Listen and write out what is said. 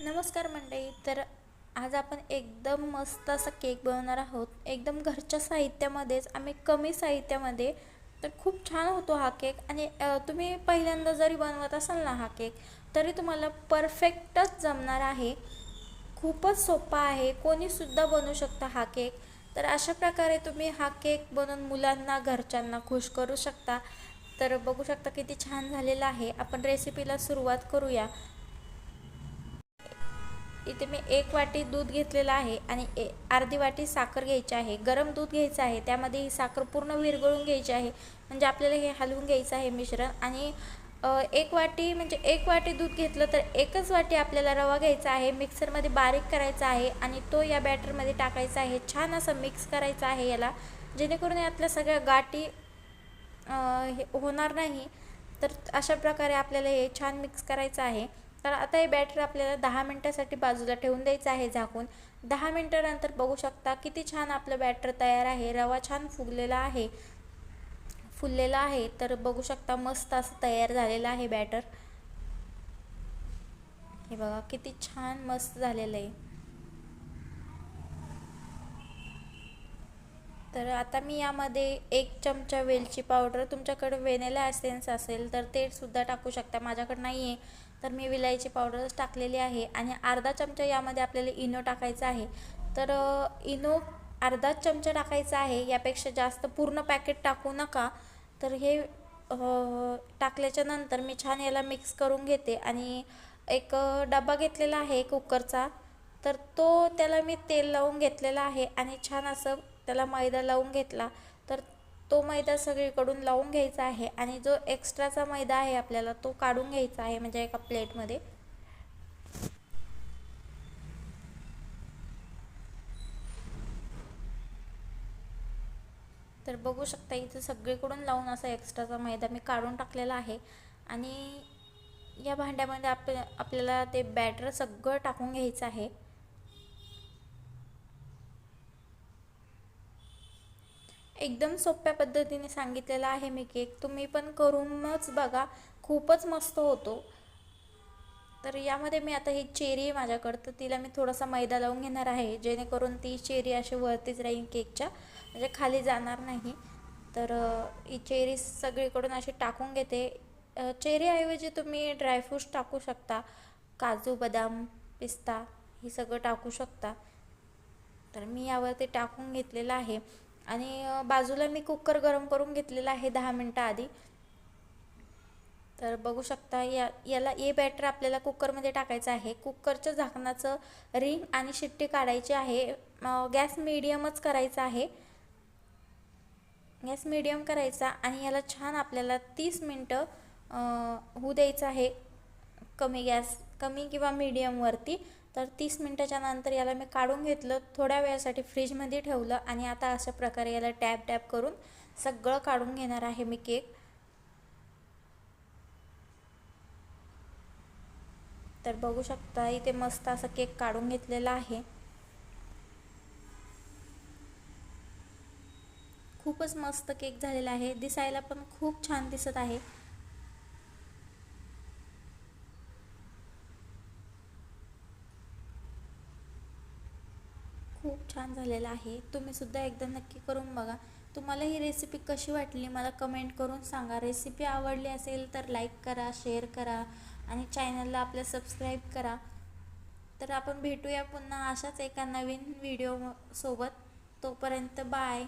नमस्कार मंडळी. तर आज आपण एकदम मस्त असा केक बनवणार आहोत. एकदम घरच्या साहित्यामध्येच आम्ही कमी साहित्यामध्ये तर खूप छान होतो हा केक. आणि तुम्ही पहिल्यांदा जरी बनवत असाल ना हा केक तरी तुम्हाला परफेक्टच जमणार आहे. खूपच सोपा आहे. कोणीसुद्धा बनवू शकता हा केक. तर अशा प्रकारे तुम्ही हा केक बनवून मुलांना घरच्यांना खुश करू शकता. तर बघू शकता किती छान झालेला आहे. आपण रेसिपीला सुरुवात करूया. इथे मी एक वाटी दूध घेतलेलं आहे आणि ए अर्धी वाटी साखर घ्यायची आहे. गरम दूध घ्यायचं आहे. त्यामध्ये ही साखर पूर्ण विरघळून घ्यायची आहे. म्हणजे आपल्याला हे हलवून घ्यायचं आहे मिश्रण. आणि एक वाटी म्हणजे एक वाटी दूध घेतलं तर एकच वाटी आपल्याला रवा घ्यायचा आहे. मिक्सरमध्ये बारीक करायचा आहे आणि तो या बॅटरमध्ये टाकायचा आहे. छान असं मिक्स करायचं आहे याला. जेणेकरून यातल्या सगळ्या गाठी हे होणार नाही. तर अशा प्रकारे आपल्याला हे छान मिक्स करायचं आहे. तर आता हे बॅटर आपल्याला दहा मिनटासाठी बाजूला ठेवून द्यायचं आहे झाकून. दहा मिनटानंतर बघू शकता किती छान आपलं बॅटर तयार आहे. रवा छान फुगलेला आहे. फुललेला आहे. तर बघू शकता मस्त असं तयार झालेलं आहे बॅटर हे बघा किती छान मस्त झालेलं आहे. तर आता मी यामध्ये एक चमचा वेलची पावडर तुमच्याकडे वेनेला एसेन्स असेल तर ते सुद्धा टाकू शकता माझ्याकडे नाही आहे तर मी विलायची पावडरच टाकलेली आहे आणि अर्धा चमचा यामध्ये आपल्याला इनो टाकायचा आहे. तर इनो अर्धा चमचा टाकायचा आहे यापेक्षा जास्त पूर्ण पॅकेट टाकू नका. तर हे टाकल्याच्या नंतर मी छान याला मिक्स करून घेते आणि एक डबा घेतलेला आहे कुकरचा. तर तो त्याला मी तेल लावून घेतलेला आहे आणि छान असं त्याला मैदा लावून घेतला. तर तो मैदा सगळीकडून लावून घ्यायचा आहे आणि जो एक्स्ट्राचा मैदा आहे आपल्याला तो काढून घ्यायचा आहे म्हणजे एका प्लेटमध्ये. तर बघू शकता इथं सगळीकडून लावून असा एक्स्ट्राचा मैदा मी काढून टाकलेला आहे. आणि या भांड्यामध्ये आप आपल्याला ते बॅटर सगळं टाकून घ्यायचं आहे. एकदम सोप्या पद्धतीने सांगितलेला आहे मी केक. तुम्ही पण करूनच बघा. खूपच मस्त होतो. तर यामध्ये मी आता ही चेरी आहे माझ्याकडं. तर तिला मी थोडासा मैदा लावून घेणार आहे. जेणेकरून ती चेरी अशी वरतीच राहील केकच्या. म्हणजे खाली जाणार नाही. तर ही चेरी सगळीकडून अशी टाकून घेते. चेरीऐवजी तुम्ही ड्रायफ्रूट्स टाकू शकता. काजू बदाम पिस्ता हे सगळं टाकू शकता. तर मी यावरती टाकून घेतलेलं आहे. आणि बाजूला मी कुकर गरम करून घेतलेला आहे दहा मिनटं आधी. तर बघू शकता या याला ये बॅटर आपल्याला कुकरमध्ये टाकायचं आहे. कुकरच्या झाकणाचं रिंग आणि शिट्टी काढायची आहे. गॅस मिडियमच करायचा आहे. गॅस मिडियम करायचा आणि याला छान आपल्याला तीस मिनटं होऊ द्यायचं आहे कमी गॅस कमी किंवा मीडियमवरती. तर तीस मिनटाच्या नंतर याला मी काढून घेतलं. थोड्या वेळासाठी फ्रीजमध्ये ठेवलं आणि आता अशा प्रकारे याला टॅप टॅप करून सगळं काढून घेणार आहे मी केक. तर बघू शकता इथे मस्त असा केक काढून घेतलेला आहे. खूपच मस्त केक झालेला आहे. दिसायला पण खूप छान दिसत आहे. खूप छान झालेला आहे. तुम्हीसुद्धा एकदा नक्की करून बघा. तुम्हाला ही रेसिपी कशी वाटली मला कमेंट करून सांगा. रेसिपी आवडली असेल तर लाईक करा शेअर करा आणि चॅनलला आपल्या सबस्क्राईब करा. तर आपण भेटूया पुन्हा अशाच एका नवीन व्हिडिओ सोबत. तोपर्यंत बाय